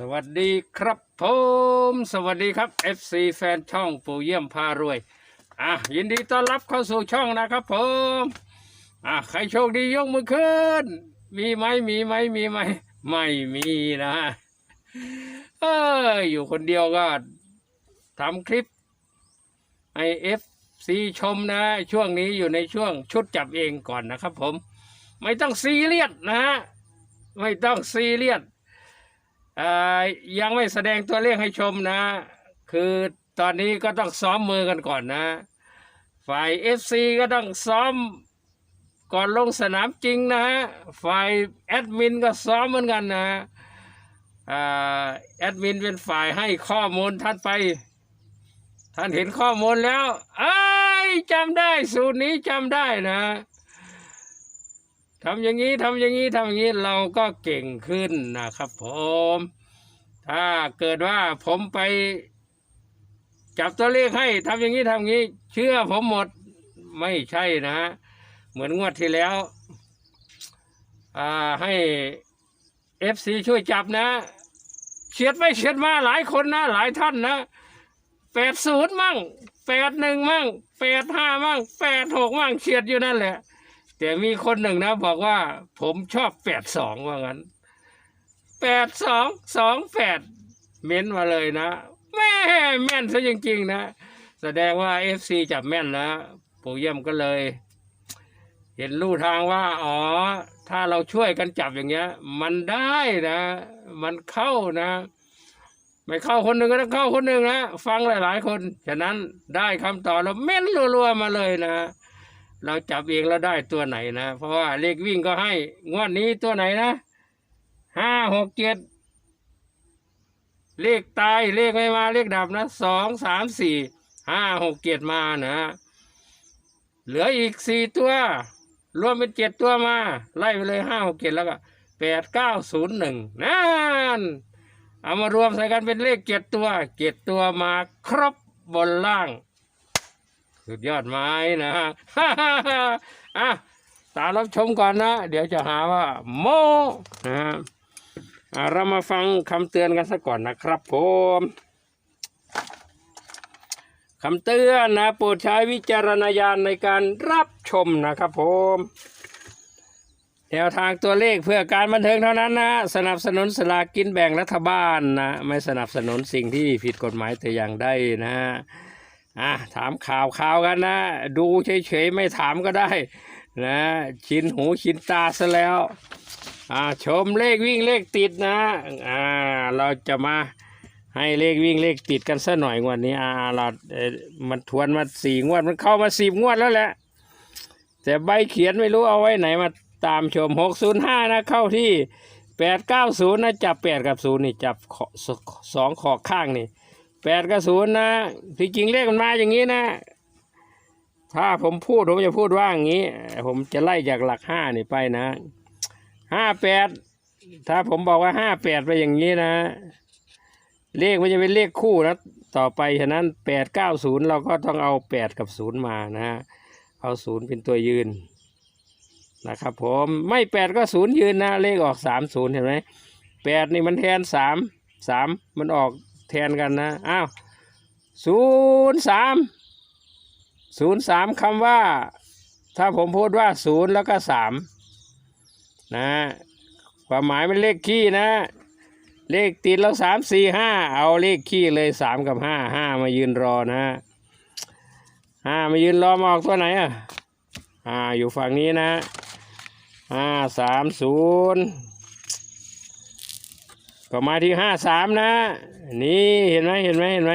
สวัสดีครับผมสวัสดีครับ FC แฟนช่องปู่เยี่ยมพารวย อะยินดีต้อนรับเข้าสู่ช่องนะครับผมอะใครโชคดียกมือขึ้น มีไหมมีไหมมีไหมไม่มีนะเอออยู่คนเดียวก็ทำคลิปให้ FC ชมนะ ช่วงนี้อยู่ในช่วงชุดจับเองก่อนนะครับผม ไม่ต้องซีเรียสนะฮะไม่ต้องซีเรียส ยังไม่แสดงตัวเลขให้ชมนะ คือตอนนี้ก็ต้องซ้อมมือกันก่อนนะ ฝ่าย FC ก็ต้องซ้อมก่อนลงสนามจริงนะฮะ ฝ่ายแอดมินก็ซ้อมเหมือนกันนะแอดมินเป็นฝ่ายให้ข้อมูลท่านไป ท่านเห็นข้อมูลแล้วไอ้ยจำได้สูตรนี้จำได้นะ ทำอย่างนี้ทำอย่างนี้ทำอย่างนี้เราก็เก่งขึ้นนะครับ ผม ถ้าเกิดว่าผมไป จับตัวเลขให้ทำอย่างนี้ทำอย่างนี้ เชื่อผมหมดไม่ใช่นะเหมือนงวดที่แล้วให้เอฟซีช่วยจับนะเฉียดไปเฉียดมาหลายคนนะ หลายท่านนะแปดศูนย์มั่งแปดหนึ่งมั่งแปดห้ามั่งแปดหกมั่งเฉียดอยู่นั่นแหละ แต่มีคนหนึ่งนะ บอกว่าผมชอบแปดสองว่างั้นแปดสองสองแปดเม้นมาเลยนะ แม่แม่นซะจริงๆนะ แสดงว่าเอฟซีจับแม่นนะปู่เยี่ยมก็เลย เห็นลู่ทางว่า อ๋อ ถ้าเราช่วยกันจับอย่างเงี้ย มันได้นะ มันเข้านะ ไม่เข้าคนหนึ่งก็ต้องเข้าคนหนึ่งนะ ฟังหลาย ๆ คน ฉะนั้นได้คำตอบแล้วเม้นรัวๆมาเลยนะ เราจับเองแล้วได้ตัวไหนนะ เพราะว่าเลขวิ่งก็ให้ งวดนี้ตัวไหนนะห้าหกเจ็ดเลขตายเลขไม่มาเลขดับนะสองสามสี่ห้าหกเจ็ดมานะ เหลืออีกสี่ตัว รวมเป็นเจ็ดตัวมา ไล่ไปเลยห้าหกเจ็ดแล้วก็แปดเก้าศูนย์หนึ่งนั่นเอามารวมใส่กันเป็นเลขเจ็ดตัวเจ็ดตัวมาครบบนล่าง สุดยอดไม้นะฮะอะตารับชมก่อนนะ เดี๋ยวจะหาว่า โมนะฮะอะเรามาฟังคำเตือนกันสักก่อนนะครับผมคำเตือนนะโปรดใช้วิจารณญาณในการรับชมนะครับผมแนวทางตัวเลขเพื่อการบันเทิงเท่านั้นนะ สนับสนุนสลากกินแบ่งรัฐบาลนะ ไม่สนับสนุนสิ่งที่ผิดกฎหมายแต่อย่างใดนะ อะถามข่าวข่าวกันนะ ดูเฉยๆไม่ถามก็ได้ นะชินหูชินตาซะแล้ว อ่าชมเลขวิ่งเลขติดนะอ่าเราจะมาให้เลขวิ่งเลขติดกันสัหน่อยงวันนี้อ่าเราเออมันทวนมาสี่งวดมันเข้ามาสิบงวดแล้วแหละแต่ใบเขียนไม่รู้เอาไว้ไหนมาตามชมหกศูนย์ห้านะเข้าที่แปดเก้าศูนย์นะจับแปดกับศูนย์นี่จับขอสสองขอข้างนี่ แปดกับศูนย์นะที่จริงเลขมันมาอย่างนี้นะ ถ้าผมพูดผมจะพูดว่าอย่างนี้ ผมจะไล่จากหลักห้านี่ไปนะห้าแปดถ้าผมบอกว่าห้าแปดไปอย่างนี้นะ เลขมันจะเป็นเลขคู่นะต่อไปฉะนั้นแปดเก้าศูนย์เราก็ต้องเอาแปดกับศูนย์มานะฮะเอาศูนย์เป็นตัวยืนนะครับผมไม่แปดก็ศูนย์ยืนนะ เลขออกสามศูนย์เห็นไหมแปดนี่มันแทนสามสามมันออก แทนกันนะ อ้าวศูนย์สามศูนย์สามคำว่า ถ้าผมพูดว่าศูนย์แล้วก็สามนะความหมายมันเลขขี้นะ เลขติดเราสามสี่ห้าเอาเลขขี้เลยสามกับห้าห้ามายืนรอนะห้ามายืนรอมาออกตัวไหนอะอ่าอยู่ฝั่งนี้นะห้าสามศูนย์ ก็มาที่ห้าสามนะ นี่เห็นไหมเห็นไหมเห็นไหม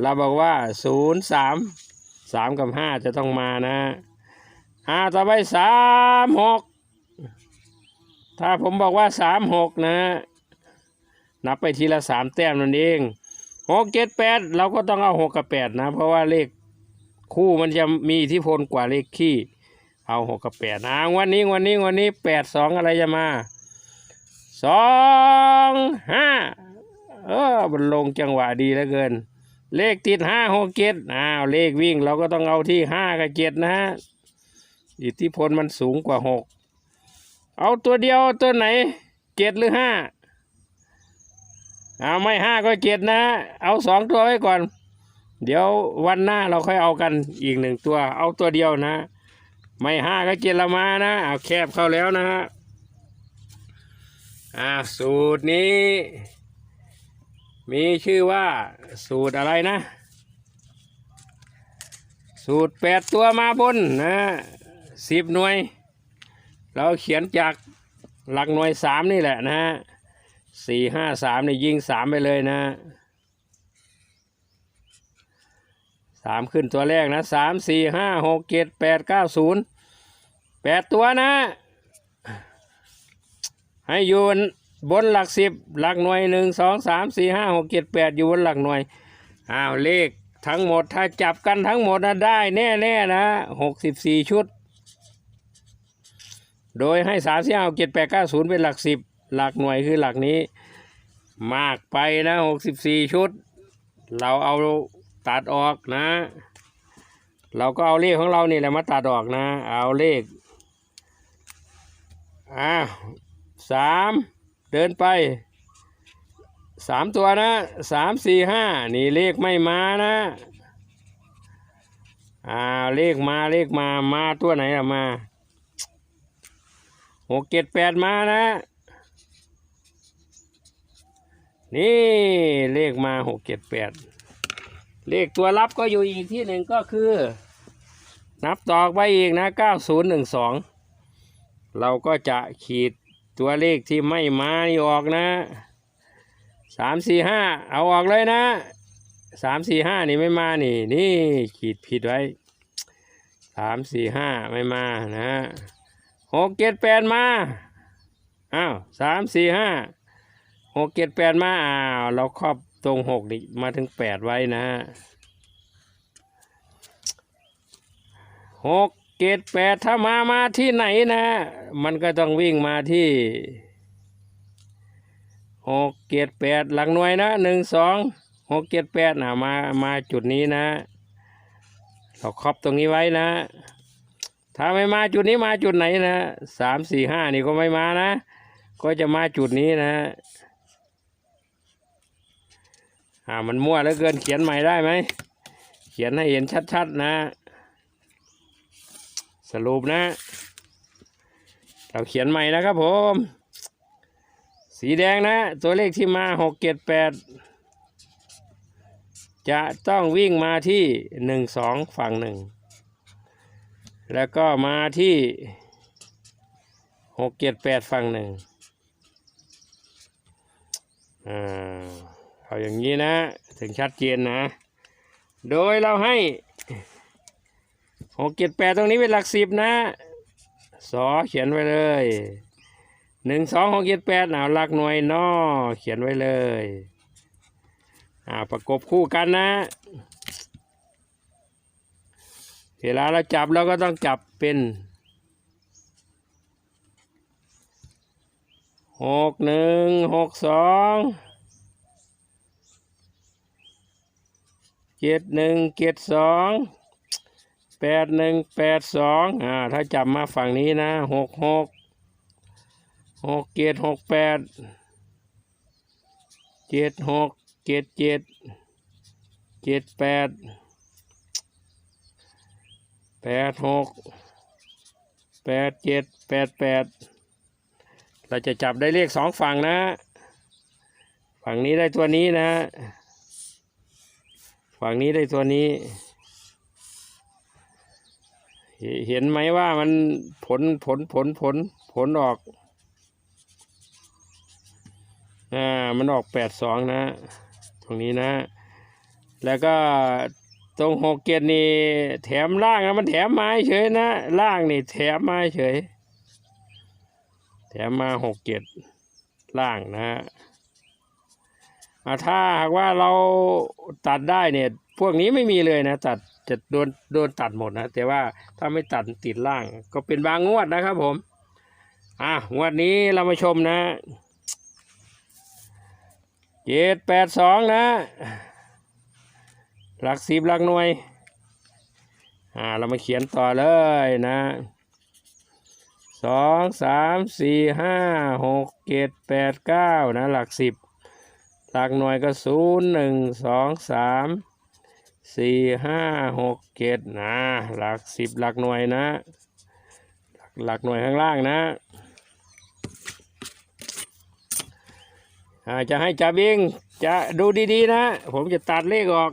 เราบอกว่าศูนย์สามสามกับห้าจะต้องมานะห้าต่อไปสามหกถ้าผมบอกว่าสามหกนะ นับไปทีละสามแต้มนั่นเองหกเจ็ดแปดเราก็ต้องเอาหกกับแปดนะ เพราะว่าเลขคู่มันจะมีอิทธิพลกว่าเลขขี้ เอาหกกับแปดนะวันนี้วันนี้วันนี้แปดสองอะไรจะมา สองห้าเออมันลงจังหวะดีเหลือเกิน เลขติดห้าหกเจ็ดอ้าวเลขวิ่งเราก็ต้องเอาที่ห้ากับเจ็ดนะฮะอิทธิพลมันสูงกว่าหกเอาตัวเดียวตัวไหนเจ็ดหรือห้าเอาไม่ห้าก็เจ็ดนะเอาสองตัวไว้ก่อน เดี๋ยววันหน้าเราค่อยเอากันอีกหนึ่งตัว เอาตัวเดียวนะ ไม่ห้าก็เจ็ดละมานะเอาแคบเข้าแล้วนะฮะ อ่าสูตรนี้ มีชื่อว่าสูตรอะไรนะ สูตรแปดตัวมาบนนะสิบหน่วย เราเขียนจากหลักหน่วยสามนี่แหละนะฮะสี่ห้าสามนี่ยิงสามไปเลยนะสามขึ้นตัวแรกนะสามสี่ห้าหกเจ็ดแปดเก้าศูนย์แปดตัวนะ ให้อยู่บนหลักสิบหลักหน่วยหนึ่งสองสามสี่ห้าหกเจ็ดแปดอยู่บนหลักหน่วยอ้าวเลขทั้งหมดถ้าจับกันทั้งหมดนะได้แน่ๆนะหกสิบสี่ชุด โดยให้สามสี่ห้าเจ็ดแปดเก้าศูนย์เป็นหลักสิบหลักหน่วยคือหลักนี้ มากไปนะหกสิบสี่ชุด เราเอาตัดออกนะ เราก็เอาเลขของเรานี่แหละมาตัดออกนะ เอาเลขอ่าว สามเดินไปสามตัวนะสามสี่ห้านี่เลขไม่มานะอ่าเลขมาเลขมามาตัวไหนอะมาหกเจ็ดแปดมานะ นี่เลขมาหกเจ็ดแปดเลขตัวรับก็อยู่อีกที่หนึ่งก็คือ นับต่อไปอีกนะเก้าศูนย์หนึ่งสองเราก็จะขีด ตัวเลขที่ไม่มานี่ออกนะสามสี่ห้าเอาออกเลยนะสามสี่ห้านี่ไม่มานี่ นี่ขีดผิดไว้สามสี่ห้าไม่มานะหกเจ็ดแปดมาอ้าวสามสี่ห้าหกเจ็ดแปดมาอ้าวเราครอบตรงหกนี่มาถึงแปดไว้นะหก เจ็ดแปดถ้ามามาที่ไหนนะ มันก็ต้องวิ่งมาที่หกเจ็ดแปดหลักหน่วยนะหนึ่งสองหกเจ็ดแปดนะมามาจุดนี้นะ เราครอบตรงนี้ไว้นะ ถ้าไม่มาจุดนี้มาจุดไหนนะสามสี่ห้านี่ก็ไม่มานะ ก็จะมาจุดนี้นะอ่ามันมั่วเหลือเกินเขียนใหม่ได้ไหม เขียนให้เห็นชัดๆนะ สรุปนะ เราเขียนใหม่นะครับผม สีแดงนะ ตัวเลขที่มาหกเจ็ดแปดจะต้องวิ่งมาที่หนึ่งสองฝั่งหนึ่งแล้วก็มาที่หกเจ็ดแปดฝั่งหนึ่งอ่าเอาอย่างนี้นะ ถึงชัดเจนนะ โดยเราให้ หกเจ็ดแปดตรงนี้เป็นหลักสิบนะสอเขียนไว้เลยหนึ่งสองหกเจ็ดแปดเอาวหลักหน่วยนอเขียนไว้เลยอ่าประกบคู่กันนะ เวลาเราจับเราก็ต้องจับเป็นหกหนึ่งหกสองเจ็ดหนึ่งเจ็ดสอง แปดหนึ่งแปดสองอ่าถ้าจับมาฝั่งนี้นะหกหกหกเจ็ดหกแปดเจ็ดหกเจ็ดเจ็ดเจ็ดแปดแปดหกแปดเจ็ดแปดแปดเราจะจับได้เลขสองฝั่งนะ ฝั่งนี้ได้ตัวนี้นะ ฝั่งนี้ได้ตัวนี้ เห็นไหมว่ามันผลผลผลผลผลออก อ่า มันออกแปดสองนะ ตรงนี้นะ แล้วก็ตรงหกเกียรนี่แถมล่างนะมันแถมมาเฉยนะล่างนี่แถมมาเฉย แถมมาหกเกียรล่างนะอ่าถ้าหากว่าเราตัดได้เนี่ย พวกนี้ไม่มีเลยนะ ตัด จะโดนโดนตัดหมดนะแต่ว่าถ้าไม่ตัดติดล่างก็เป็นบางงวดนะครับผม อะงวดนี้เรามาชมนะเจ็ดแปดสองนะ หลักสิบหลักหน่วย อ่าเรามาเขียนต่อเลยนะสองสามสี่ห้าหกเจ็ดแปดเก้านะ หลักสิบหลักหน่วยก็ศูนย์หนึ่งสองสาม สี่ห้าหกเจ็ดนะหลักสิบหลักหน่วยนะหลักหลักหน่วยข้างล่างนะอาจะให้จับเองจะดูดีๆนะ ผมจะตัดเลขออก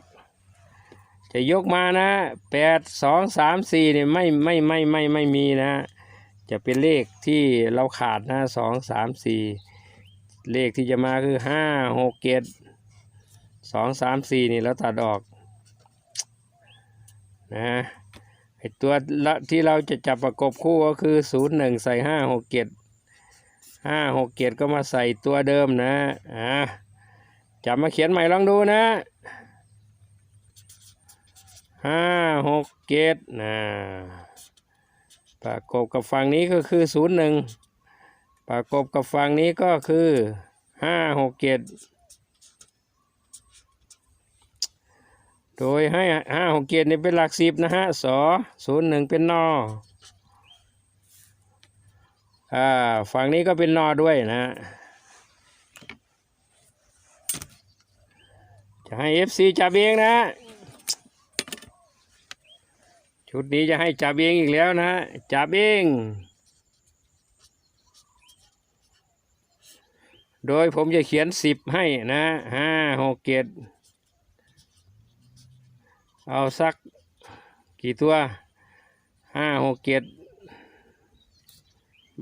จะยกมานะแปดสองสามสี่เนี่ยไม่ไม่ไม่ไม่ไม่มีนะ จะเป็นเลขที่เราขาดนะสองสามสี่เลขที่จะมาคือห้าหกเจ็ดสองสามสี่นี่เราตัดออก นะไอตัวละที่เราจะจับประกบคู่ก็คือศูนย์หนึ่งใส่ห้าหกเจ็ดห้าหกเจ็ดก็มาใส่ตัวเดิมนะอ่าจับมาเขียนใหม่ลองดูนะห้าหกเจ็ดนะประกบกับฝั่งนี้ก็คือศูนย์หนึ่งประกบกับฝั่งนี้ก็คือห้าหกเจ็ด โดยให้ห้าหกเจ็ดนี่เป็นหลักสิบนะฮะสอศูนย์หนึ่งเป็นนออ่าฝั่งนี้ก็เป็นนอด้วยนะ จะให้ FC จับเองนะ ชุดนี้จะให้จับเองอีกแล้วนะ จับเองโดยผมจะเขียนสิบให้นะห้าหกเจ็ด เอาสักกี่ตัวห้าหกเจ็ด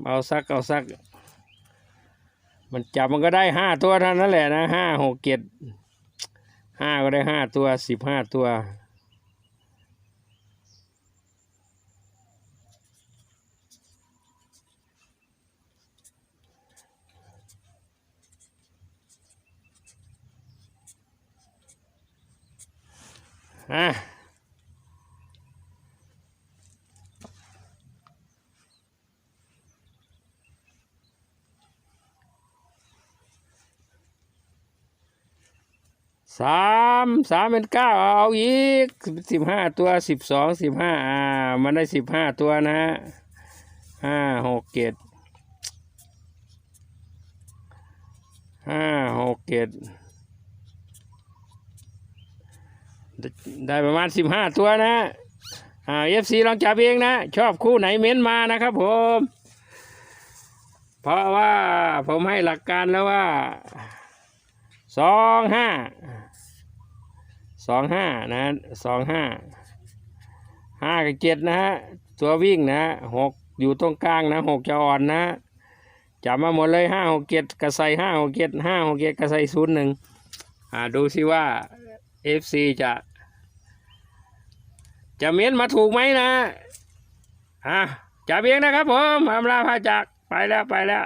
เอาสักเอาสัก มันจับมันก็ได้ห้าตัวเท่านั้นแหละนะห้าหกเจ็ดห้าก็ได้ห้าตัวสิบห้าตัว อะสามสามเป็นเก้าเอาอีกสิบห้าตัวสิบสองสิบห้าอ่า มันได้สิบห้าตัวนะฮะห้าหกเจ็ดห้าหกเจ็ด ได้ประมาณสิบห้าตัวนะอ่าเอฟซีลองจับเองนะ ชอบคู่ไหนเม้นมานะครับผม เพราะว่าผมให้หลักการแล้วว่าสองห้าสองห้านะสองห้าห้ากับเจ็ดนะฮะตัววิ่งนะหกอยู่ตรงกลางนะหกจะอ่อนนะจับมาหมดเลยห้าหกเจ็ดกระใสห้าหกเจ็ดห้าหกเจ็ดกระใสศูนย์หนึ่งอ่าดูสิว่า FC จะ จะเม้นมาถูกไหมนะอะจับเองนะครับผมอำลาพาจากไปแล้วไปแล้ว